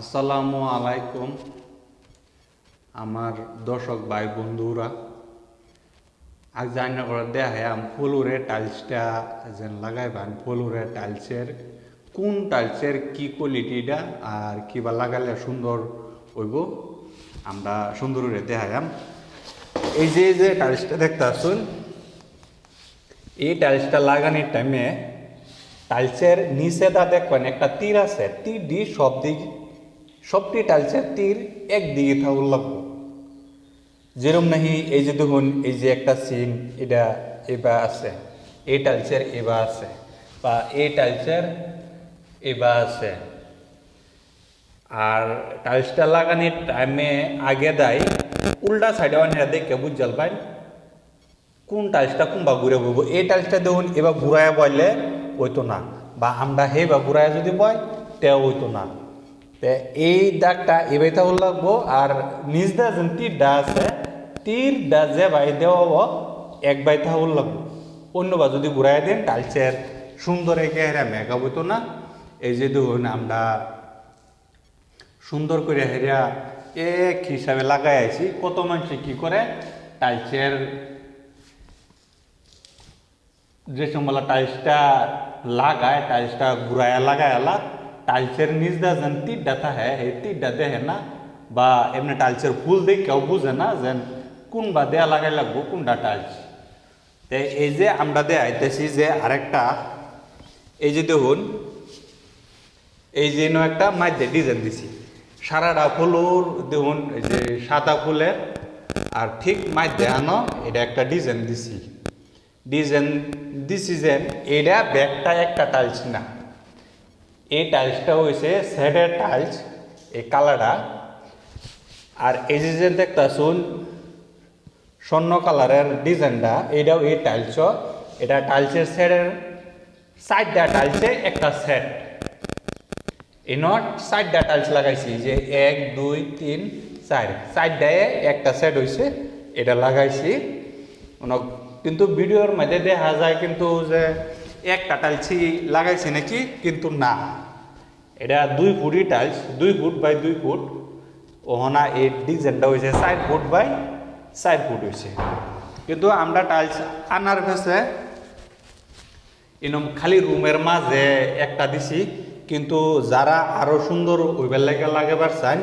আসসালামু আলাইকুম, আমার দর্শক ভাই বন্ধুরা। আজ জানা করে দেখাম ফুলুরে টাইলসটা যেন লাগাইবান, ফুলুরে টাইলসের, কোন টাইলসের কি কোয়ালিটিটা আর কিবা লাগালে সুন্দর হইব, আমরা সুন্দর করে দেখাম এই যে যে টাইলসটা দেখতে আসুন এই টাইলসটা লাগানোর টাইমে টাইলসের নিচে তা দেখবেন, একটা তীর আছে, তীর দিয়ে সব দিক সবটি টাইলসের তীর একদিকে থাকুর লাগবো যেরম নাহি এই যে দেখুন, এই যে একটা সিন এটা এবা আছে। এই টাইলসের এবা আছে বা এই টাইলসের এবা আছে। আর টাইলসটা লাগানোর টাইমে আগে দেয়, উল্টা সাইডে অনেক দেখে বুঝাল পাই কোন টাইলসটা কোনবা ঘুরে বইব? এই টাইলসটা দেখুন, এবার ঘুরায় বইলে ওইতো না। বা আমরা হে বা ঘুরায় যদি বয় তেও ওইতো না। তে এই দাগটা এবাইতে লাগবো আর নিজ দা যেন তীরটা আছে তীরটা যে বাই দেওয়া এক বাইতে হল লাগবো। অন্য বা যদি ঘুরাই দেন টাইলসের সুন্দর একে হেরা মেকআপ হইতো না, এই যে দেখুন আমরা সুন্দর করে হেরা এক হিসাবে লাগাই আছি কত মানুষ কি করে টাইলসের যে সময় টাইলসটা লাগায়, টাইলসটা ঘুরায় লাগায় টাইলসের নিচ দা যেন তীরটা থাকে এই তীরটা দেখে না বা এমনি টাইলসের ফুল দেখে কেউ বুঝে না যেন কোন বা দেয়া লাগাই লাগবো কোনটা টাইলস তো এই যে আমরা দেখাইতেছি যে আরেকটা এই যে দেখুন এই যে একটা মাঝে ডিজাইন দিছি সারাটা ফুলুর দেখুন এই যে সাদা ফুলের আর ঠিক মাঝে আনো এটা একটা ডিজাইন দিছি ডিজাইন দিছি যে এটা ব্যাগটা একটা টাইলস না এই টাইলসটা হয়েছে সেডের টাইলস এই কালারটা। আর এই যে যে দেখতে শুন স্বর্ণ কালারের ডিজাইনটা এটাও এই টাইলস এটা টাইলসের সেটের সাইডটা টাইলসে একটা সেট এই নট সাইডটা টাইলস লাগাইছি যে এক, দুই, তিন, চার। সাইডটায় একটা সেট হয়েছে এটা লাগাইছি। কিন্তু ভিডিওর মধ্যে দেখা যায় কিন্তু যে একটা টাইলসই লাগাইছে নাকি, কিন্তু না। এটা দুই ফুটই টাইলস, দুই ফুট বাই দুই ফুট। ওহনা এই ডিজাইনটা হয়েছে চার ফুট বাই চার ফুট হয়েছে কিন্তু আমরা টাইলস আনার ফেসে এরকম খালি রুমের মাঝে একটা দিছি, কিন্তু যারা আরও সুন্দর ওইবার লেগে লাগাবার চান,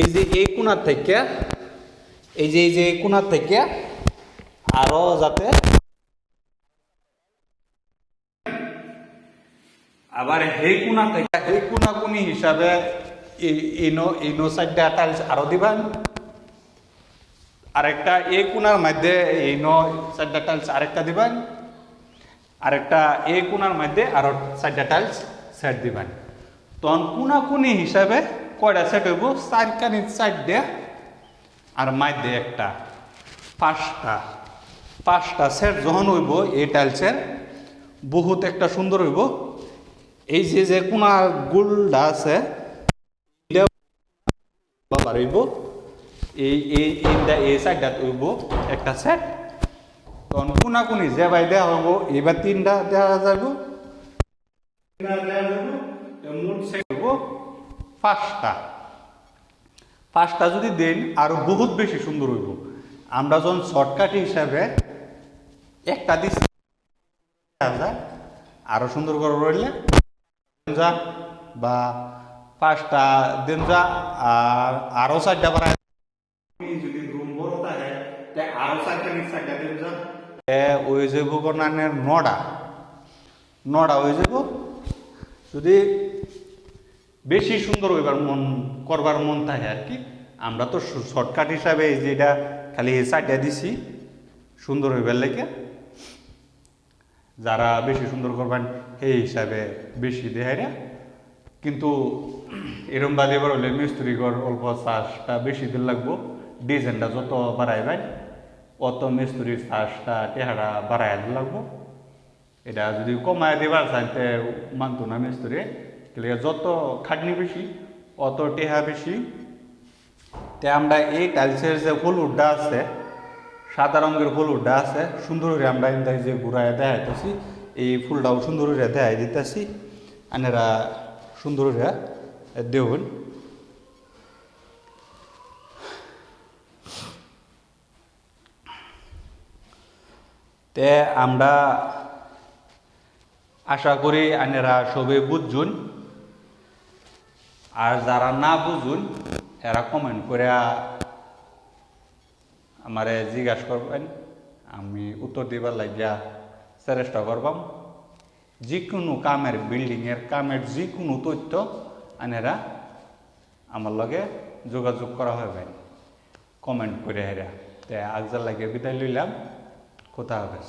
এই যে এই কোনার থেকে, এই যে এই যে এই কোনার থেকে আরও যাতে আবার হেই কোনা থেকে হেই কোনা কোনি হিসাবে ইনো ইনো সাইডটা টাইলস আরও দিবেন আরেকটা এই কোনার মধ্যে ইনো সাইডটা টাইলস আরেকটা দিবেন আরেকটা এই কোনার মধ্যে আরও সাইডটা টাইলস সেট দিবেন তখন কোনা কোনি হিসাবে কয়টা সেট হইব চারখানি সাইড দিয়ে আর মধ্যে একটা। পাঁচটা। পাঁচটা সেট যখন হইব এই টাইলসের বহুত একটা সুন্দর হইব এই যে যে কোনা গুলটা আছে হইব এই এই এইটা এই সাইডটা হইব একটা সেট তখন কোনা কোনি যে ভাই দেওয়া হইব এবার তিনটা দেওয়া যাব মোট সেট হইব পাঁচটা। পাঁচটা যদি দেন আরও বহুত বেশি সুন্দর হইব। আমরা যখন শর্টকাট হিসাবে একটা দিচ্ছি আরও সুন্দর করে রইলে যা বা পাঁচটা দিন যা আর আরও চারটা বাড়ায় যদি রুম বড় থাকে তে আরও চারটা চারটা দিন ওই হয়ে যাব যদি বেশি সুন্দর হইবার মন করবার মন থাকে আর কি আমরা তো শর্টকাট হিসাবে এই যে এটা খালি সাইডটা দিছি সুন্দর হইবার লেগে। যারা বেশি সুন্দর করবেন, সেই হিসাবে বেশি দেয় না কিন্তু এরম বাদে এবার হলে মিস্ত্রি ঘর অল্প চাষটা বেশি দিন লাগবো। ডিজাইনটা যত বাড়াইবেন, অত মিস্ত্রির চাষটা টেহারা বাড়াই দিন লাগবো। এটা যদি কমায় দিবার চাইতে মানতো না মিস্ত্রি। যত খাটনি বেশি, অত টেহা বেশি। তে আমরা এই টাইলসের যে ফুল উড্ডা আছে সাদা রঙের হলুদটা আছে, সুন্দর করে আমরা এমদাই যে ঘুরায় দেখাইতেছি, এই ফুলটাও সুন্দর করে দেখাই দিতেছি। আনেরা সুন্দর করে দেবেন তে আমরা আশা করি আনেরা সবে বুঝুন। আর যারা না বুঝুন, এরা কমেন্ট করে আমারে জিজ্ঞাসা করবেন, আমি উত্তর দিবার লাগিয়া চেষ্টা করবাম। যিকোনো কামের বিল্ডিংয়ের কামের যিকোনো তথ্য আনেরা আমার লগে যোগাযোগ করা হবে কমেন্ট করে হেরা। তে আগজার লাগিয়ে বিদায় লইলাম। কোথা হবে